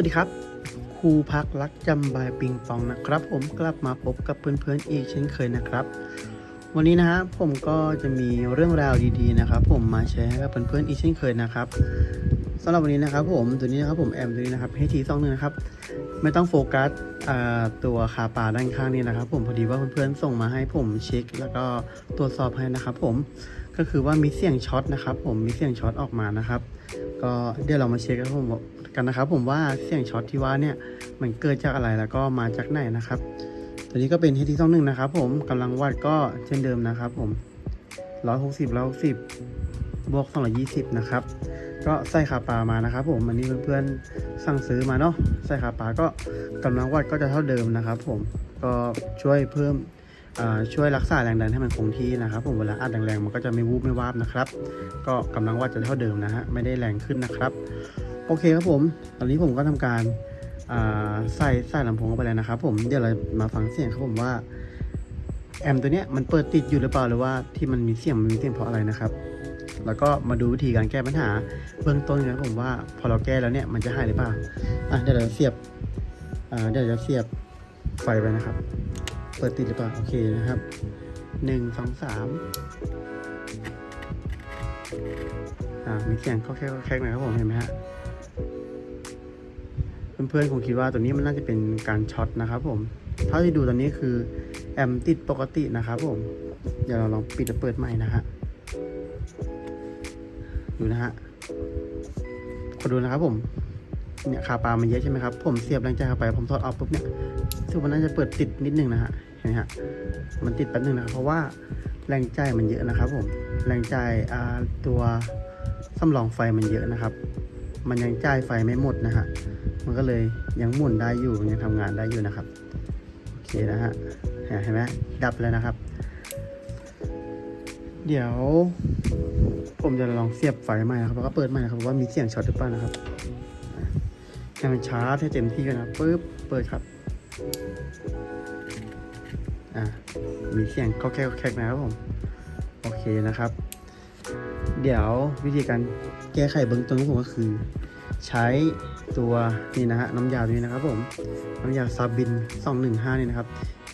วัสดีครับครูพักรักจำบายปิงปองนะครับ ผมกลับมาพบกับเพื่อนๆอีกเช่นเคยนะครับ วันนี้นะฮะผมก็จะมีเรื่องราวดีๆนะครับ ผมมาแชร์ให้กับเพื่อนๆอีกเช่นเคยนะครับสำหรับวันนี้นะครับ ผมตัวนี้นะครับผมแอมตัวนี้นะครับให้ทีสองหนึ่งนะครับ ไม่ต้องโฟกัสตัวขาป่าด้านข้างนี้นะครับ ผมพอดีว่าเพื่อนๆส่งมาให้ผมเช็ค แล้วก็ตรวจสอบให้นะครับ ผม ก็คือว่ามีเสียงช็อตนะครับ ผมมีเสียงช็อตออกมานะครับ ก็เดี๋ยวเรามาเช็คกันผมกันนะครับ ผมว่าเสียงช็อตที่ว่าเนี่ยมันเกิดจากอะไรแล้วก็มาจากไหนนะครับ ตัวนี้ก็เป็น h 2 1นะครับ ผมกำลังวัดก็เช่นเดิมนะครับ ผม160 160บวก220นะครับก็ใส่ขาปลามานะครับ ผมอันนี้เพื่อนๆสั่งซื้อมาเนาะใส่ขาปลาก็กำลังวัดก็จะเท่าเดิมนะครับ ผมก็ช่วยเพิ่ม ช่วยรักษาแรงดันให้มันคงที่นะครับผมเวลาอัดแรงๆมันก็จะไม่วูบไม่วาบนะครับ ก็กำลังวัดจะเท่าเดิมนะฮะไม่ได้แรงขึ้นนะครับ โอเคครับผม ตอนนี้ผมก็ทำการใส่ใส่ลำโพงเข้าไปแล้วนะครับ ผมเดี๋ยวเรามาฟังเสียงครับผมว่าแอมตัวเนี้ยมันเปิดติดอยู่หรือเปล่าหรือว่าที่มันมีเสียงมันมีเสียงเพราะอะไรนะครับแล้วก็มาดูวิธีการแก้ปัญหาเบื้องต้นกันครับผมว่าพอเราแก้แล้วเนี่ยมันจะหายหรือเปล่าอะเดี๋ยวเราเสียบอ่าเดี๋ยวเราเสียบไฟไปนะครับ เปิดติดหรือเปล่า โอเคนะครับหนึ่งสองสามอ่ามีเสียงเข้าแค่แค่หนครับผมเห็นไหมฮะเพื่อนๆคงคิดว่าตัวนี้มันน่าจะเป็นการช็อตนะครับผมเท่าที่ดูตอนนี้คือแอมติดปกตินะครับผม เดี๋ยวเราลองปิดและเปิดใหม่นะฮะดูนะฮะขอดูนะครับผม เนี่ยขาปลามันเยอะใช่ไหมครับ ผมเสียบแรงใจเข้าไป ผมถอดออกปุ๊บเนี่ยรู้สึกว่าน่าจะเปิดติดนิดนึงนะฮะ เห็นไหมฮะ มันติดแป๊บนึงนะครับเพราะว่าแรงใจมันเยอะนะครับ ผม แรงใจอ่าตัวสำรองไฟมันเยอะนะครับ มันยังจ่ายไฟไม่หมดนะฮะ มันก็เลยยังหมุนได้อยู่ยังทำงานได้อยู่นะครับ โอเคนะฮะ เห็นไหมดับแล้วนะครับ เดี๋ยวผมจะลองเสียบไฟใหม่นะครับแล้วก็เปิดใหม่นะครับว่ามีเสียงช็อตหรือเปล่านะครับ ให้มันชาร์จให้เต็มที่ก่อนนะปึ๊บเปิดครับอ่ามีเสียงก็แค่แคกนะครับผมโอเคนะครับ เดี๋ยววิธีการแก้ไขเบื้องต้นของผมก็คือ ใช้ตัวนี่นะฮะน้ำยาตัวนี้นะครับผมน้ำยาซาบิน 215นี่นะครับ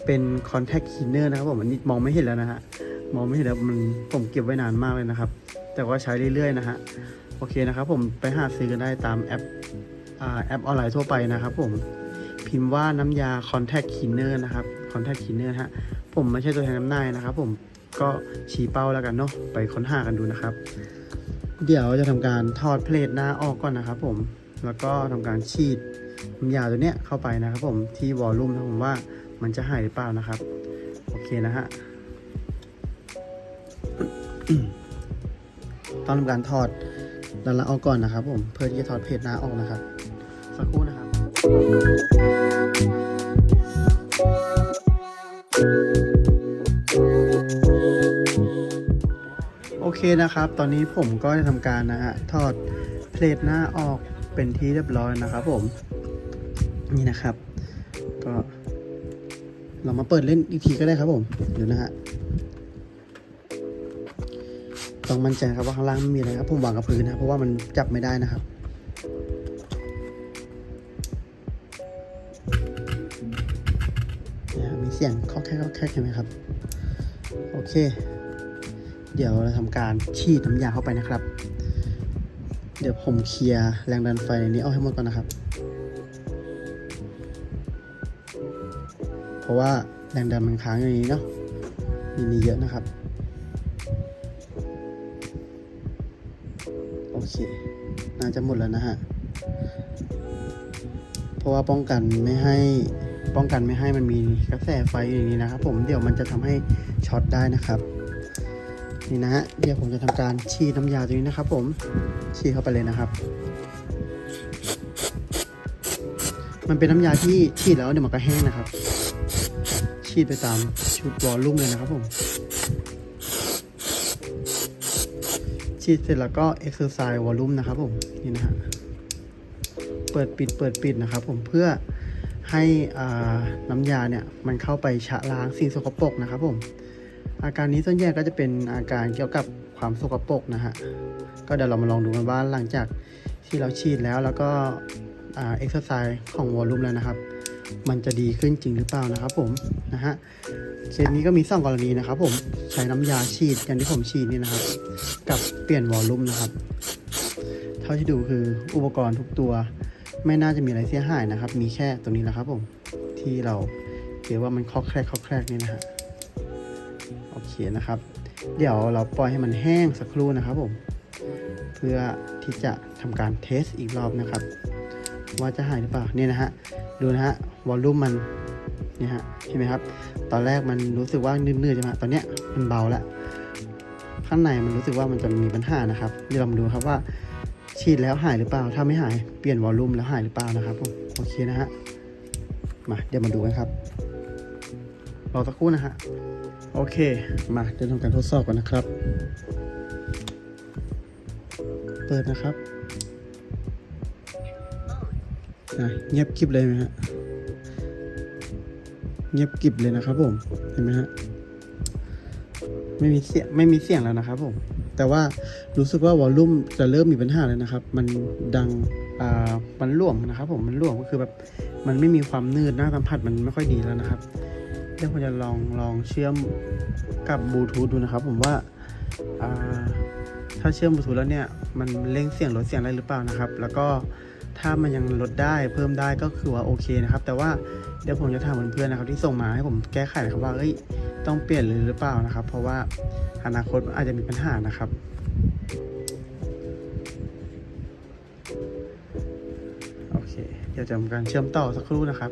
เป็น contact cleaner นะครับผมอันนี้มองไม่เห็นแล้วนะฮะมองไม่เห็นแล้วมันผมเก็บไว้นานมากเลยนะครับ แต่ว่าใช้เรื่อยๆนะฮะโอเคนะครับผมไปหาซื้อกันได้ตามแอป แอปออนไลน์ทั่วไปนะครับผมพิมพ์ว่าน้ำยา contact cleaner นะครับ contact cleaner ฮะผมไม่ใช่ตัวแทนจำหน่ายนะครับ ผมก็ชี้เป้าแล้วกันเนาะไปค้นหากันดูนะครับ เดี๋ยวจะทำการถอดเพลทหน้าออกก่อนนะครับผมแล้วก็ทำการฉีดน้ำยาตัวเนี้ยเข้าไปนะครับ ผมที่วอลลุ่มนะผมว่ามันจะหายหรือเปล่านะครับ โอเคนะฮะต้องทำการถอดด้านล่างออกก่อนนะครับ ผมเพื่อที่จะถอดเพจหน้าออกนะครับ นะครับ ตอนนี้ผมก็ได้ทำการนะฮะถอดเพลทหน้าออกเป็นที่เรียบร้อยนะครับ ผม นี่นะครับ ก็ เรามาเปิดเล่นอีกทีก็ได้ครับผมเดี๋ยวนะฮะต้องมั่นใจครับว่าข้างล่างไม่มีอะไรครับผมวางกับพื้นนะเพราะว่ามันจับไม่ได้นะครับเนี่ยมีเสียงเคาะแค่เคาะแค่เห็นไหมครับ โอเค เดี๋ยวเราทำการฉีดน้ำยาเข้าไปนะครับ เดี๋ยวผมเคลียร์แรงดันไฟในนี้เอาให้หมดก่อนนะครับ เพราะว่าแรงดันมันค้างอยู่ในนี้เนาะมีมีเยอะนะครับ โอเค น่าจะหมดแล้วนะฮะ เพราะว่าป้องกันไม่ให้ป้องกันไม่ให้มันมีกระแสไฟอยู่ในนี้นะครับ ผมเดี๋ยวมันจะทำให้ช็อตได้นะครับ นี่นะฮะเดี๋ยวผมจะทำการฉีดน้ำยาตัวนี้นะครับ ผมฉีดเข้าไปเลยนะครับ มันเป็นน้ำยาที่ฉีดแล้วเดี๋ยวมันก็แห้งนะครับ ฉีดไปตามชุดวอลลุ่มเลยนะครับผมฉีดเสร็จแล้วก็ exercise volume นะครับผมนี่นะฮะเปิดปิดเปิดปิดนะครับ ผมเพื่อให้น้ำยาเนี่ยมันเข้าไปชะล้างสิ่งสกปรกนะครับผม อาการนี้ส่วนใหญ่ก็จะเป็นอาการเกี่ยวกับความสกปรกนะฮะ ก็เดี๋ยวเรามาลองดูกันว่าหลังจากที่เราฉีดแล้วแล้วก็เอ็กซ์ไซส์ของวอลลุ่มแล้วนะครับ มันจะดีขึ้นจริงหรือเปล่านะครับผมนะฮะเคสนี้ก็มีสองกรณีนะครับผมใช้น้ำยาฉีดอย่างที่ผมฉีดนี่นะครับ กับเปลี่ยนวอลลุ่มนะครับ เท่าที่ดูคืออุปกรณ์ทุกตัว ไม่น่าจะมีอะไรเสียหายนะครับ มีแค่ตัวนี้แหละครับผมที่เราเรียกว่ามันคอกแครกคอกแครกนี่นะฮะ นะครับ เดี๋ยวเราปล่อยให้มันแห้งสักครู่นะครับผม เพื่อที่จะทำการเทสอีกรอบนะครับ ว่าจะหายหรือเปล่าเนี่ยนะฮะดูนะฮะวอลลุ่มมันเนี่ยฮะเห็นไหมครับ ตอนแรกมันรู้สึกว่านืดๆใช่ไหมตอนเนี้ยมันเบาแล้วข้างในมันรู้สึกว่ามันจะมีปัญหานะครับเดี๋ยวเรามาดูครับว่าฉีดแล้วหายหรือเปล่า ถ้าไม่หายเปลี่ยนวอลลุ่มแล้วหายหรือเปล่านะครับผมโอเคนะฮะมาเดี๋ยวมาดูกันครับรอสักครู่นะฮะ โอเค มาเดี๋ยวทำการทดสอบกันนะครับ เปิดนะครับนะเงียบกริบเลยไหมฮะ เงียบกริบเลยนะครับผม เห็นไหมฮะ ไม่มีเสียงไม่มีเสียงแล้วนะครับผม แต่ว่ารู้สึกว่าวอลลุ่มจะเริ่มมีปัญหาแล้วนะครับ มันดัง อ่า มันหลวมนะครับผม มันหลวมก็คือแบบ มันไม่มีความนืดหน้าสัมผัสมันไม่ค่อยดีแล้วนะครับ เดี๋ยวผมจะลองลองเชื่อมกับบลูทูธดูนะครับ ผมว่าาถ้าเชื่อมบลูทูธแล้วเนี่ยมันเร่งเสียงลดเสียงได้หรือเปล่านะครับ แล้วก็ถ้ามันยังลดได้เพิ่มได้ก็คือว่าโอเคนะครับ แต่ว่าเดี๋ยวผมจะถามเพื่อนๆนะครับ ที่ส่งมาให้ผมแก้ไขนะครับว่าเอ้ยต้องเปลี่ยนเลยหรือเปล่านะครับ เพราะว่าอนาคตอาจจะมีปัญหานะครับโอเคเดี๋ยวจะทำการเชื่อมต่อสักครู่นะครับ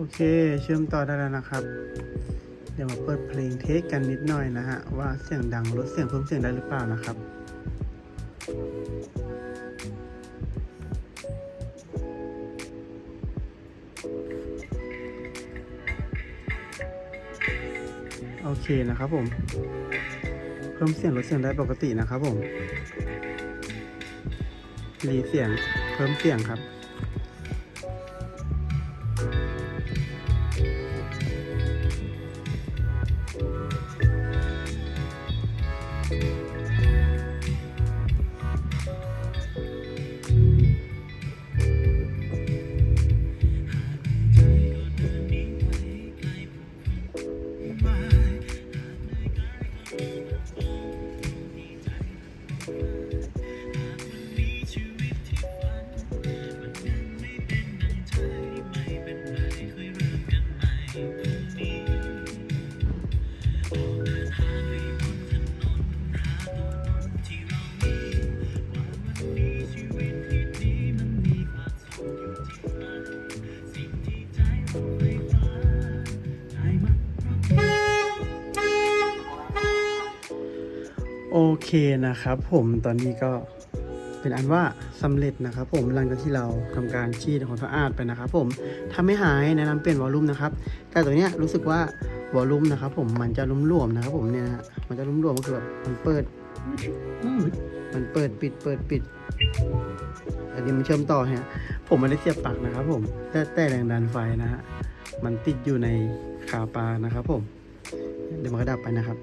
โอเคเชื่อมต่อได้แล้วนะครับ เดี๋ยวมาเปิดเพลงเทสกันนิดหน่อยนะฮะ ว่าเสียงดังลดเสียงเพิ่มเสียงได้หรือเปล่านะครับโอเคนะครับผม เพิ่มเสียงลดเสียงได้ปกตินะครับผมรีเสียงเพิ่มเสียงครับ โอ เคนะครับผมตอนนี้ก็เป็นอันว่าสำเร็จนะครับผมหลังจากที่เราทำการชีดของสะอาดไปนะครับผมถ้าไม่หายแนะนำเปลี่ยนวอลลุ่มนะครับแต่ตัวเนี้ยรู้สึกว่าวอลลุ่มนะครับผมมันจะลุ่มหลวมๆนะครับผมเนี่ยนะมันจะลุ่มหลวมก็คือแบบมันเปิด มันเปิดปิดเปิดปิด อันนี้มันเชื่อมต่อฮะผมไม่ได้เสียบปลั๊กนะครับผมแต่แต่แรงดันไฟนะฮะมันติดอยู่ในขาปลานะครับผมเดี๋ยวมันก็ดับไปนะครับ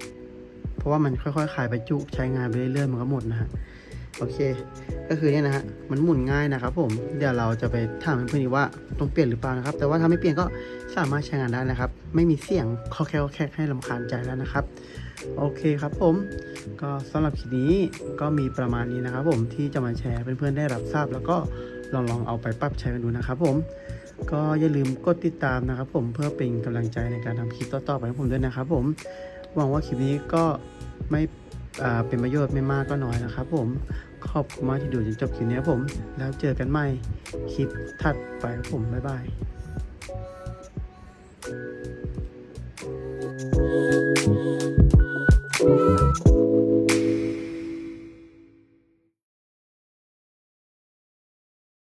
เพราะว่ามันค่อยๆ ขายไปจุใช้งานไปเรื่อยๆมันก็หมดนะฮะโอเค ก็คือเนี่ยนะฮะมันหมุนง่ายนะครับ ผมเดี๋ยวเราจะไปถามเพื่อนๆว่าต้องเปลี่ยนหรือเปล่านะครับ แต่ว่าถ้าไม่เปลี่ยนก็สามารถใช้งานได้นะครับ ไม่มีเสียงคอแคลแคกให้ลำคาญใจแล้วนะครับ โอเคครับผม ก็สำหรับคลิปนี้ก็มีประมาณนี้นะครับ ผมที่จะมาแชร์เพื่อนๆได้รับทราบ แล้วก็ลองลองๆเอาไปปรับใช้กันดูนะครับ ผม ก็อย่าลืมกดติดตามนะครับ ผมเพื่อเป็นกำลังใจในการทำคลิปต่อๆไปให้ผมด้วยนะครับ ผม หวังว่าคลิปนี้ก็ไม่เป็นประโยชน์ไม่มากก็น้อยนะครับผม ขอบคุณมากที่ดูจนจบคลิปนี้ผม แล้วเจอกันใหม่คลิปถัดไปผม บ๊ายบาย